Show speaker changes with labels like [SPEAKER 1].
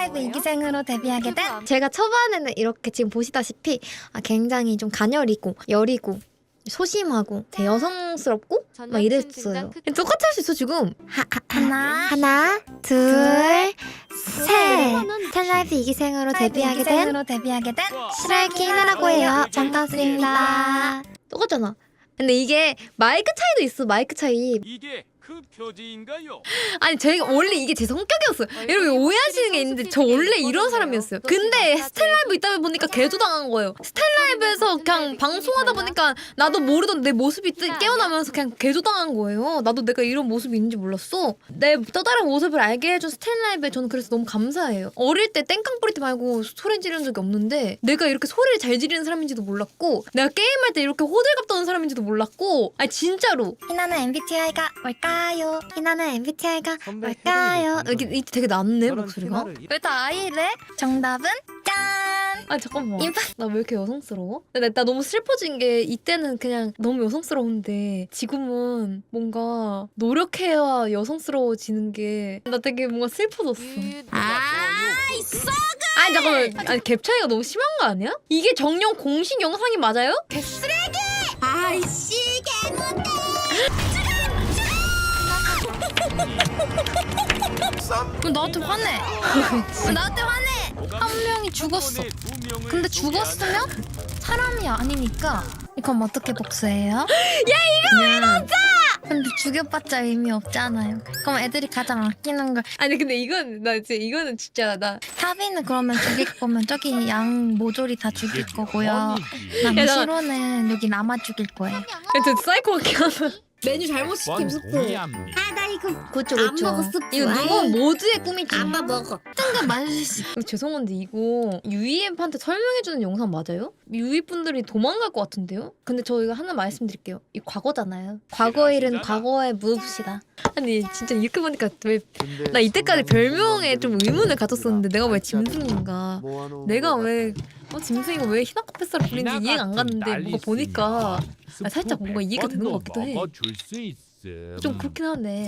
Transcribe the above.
[SPEAKER 1] 스텔라이브 이기생으로 데뷔하게 된
[SPEAKER 2] 제가 초반에는 이렇게 지금 보시다시피 아, 굉장히 좀 가녀리고 여리고 소심하고 되게 여성스럽고 막 이랬어요. 똑같이 할 수 있어 지금.
[SPEAKER 1] 하나,
[SPEAKER 2] 하나, 둘, 셋. 스텔라이브 이기생으로 데뷔하게 된
[SPEAKER 1] 이기생으로 데뷔하게 된
[SPEAKER 2] 스트라이키나라고 해요. 반갑습니다. 똑같잖아. 근데 이게 마이크 차이도 있어. 마이크 차이.
[SPEAKER 3] 이게 그 표지인가요?
[SPEAKER 2] 아니 제가 원래 이게 제 성격이었어요. 여러분 오해하시는 게 있는데 저 원래 이런 사람이었어요. 근데 스텔라이브 있다 보니까 개조당한 거예요. 스텔라이브에서 그냥 방송하다 보니까 나도 모르던 내 모습이 뜨- 깨어나면서 그냥 개조당한 거예요. 나도 내가 이런 모습이 있는지 몰랐어. 내 또 다른 모습을 알게 해준 스텔라이브에 저는 그래서 너무 감사해요. 어릴 때 땡깡뿌리티 말고 소리 지르는 적이 없는데 내가 이렇게 소리를 잘 지르는 사람인지도 몰랐고 내가 게임할 때 이렇게 호들갑 떠는 사람인지도 몰랐고 아니 진짜로
[SPEAKER 1] 희나는 MBTI가 뭘까 요?
[SPEAKER 2] 희나는 MBTI가 뭘까요? 여기 이때 되게 낮네 목소리가.
[SPEAKER 1] 왜 다 아이래? 정답은 짠!
[SPEAKER 2] 아 잠깐만.
[SPEAKER 1] 인파-
[SPEAKER 2] 나 왜 이렇게 여성스러워? 근데 나, 나 너무 슬퍼진 게 이때는 그냥 너무 여성스러운데 지금은 뭔가 노력해야 여성스러워지는 게 나 되게 뭔가 슬퍼졌어.
[SPEAKER 1] 아, 있어!
[SPEAKER 2] 아니 잠깐만. 아니 갭 차이가 너무 심한 거 아니야? 이게 정령 공식 영상이 맞아요?
[SPEAKER 1] 개쓰레기! 아이씨, 개못해! 왜 나한테 화내? 왜 나한테 화내? 한 명이 죽었어. 근데 죽었으면 사람이 아니니까 이건 어떻게 복수해요? 야 이거 왜 넣자! 근데 죽여봤자 의미 없잖아요. 그럼 애들이 가장 아끼는 걸
[SPEAKER 2] 아니 근데 이건 나 이제 이거는 진짜 나
[SPEAKER 1] 타비는 그러면 죽일 거면 저기 양 모조리 다 죽일 거고요. 남시로는 여기 남아 죽일 거예요.
[SPEAKER 2] 저 사이코 같게 하면 메뉴 잘못 시킴 스프.
[SPEAKER 3] 동의합니다.
[SPEAKER 1] 아 나 이거
[SPEAKER 2] 그쵸
[SPEAKER 1] 안
[SPEAKER 2] 그쵸.
[SPEAKER 1] 먹어, 스프.
[SPEAKER 2] 이거 누구 모두의 꿈이지.
[SPEAKER 1] 아빠 먹어. 수 있어.
[SPEAKER 2] 어, 죄송한데 이거 유이앱한테 설명해주는 영상 맞아요? 유이 분들이 도망갈 것 같은데요? 근데 저 이거 하나 말씀드릴게요. 이 과거잖아요. 과거 일은 과거에 묻읍시다. 아니 진짜 이렇게 보니까 왜 나 이때까지 별명에 좀 의문을 가졌었는데 내가 왜 짐승인가? 내가 왜 어, 짐승이가 왜 히나카페사를 부리는지 이해가 안 갔는데 뭔가 보니까 아, 살짝 뭔가 이해가 되는 것 같기도 해. 좀 그렇긴 하네.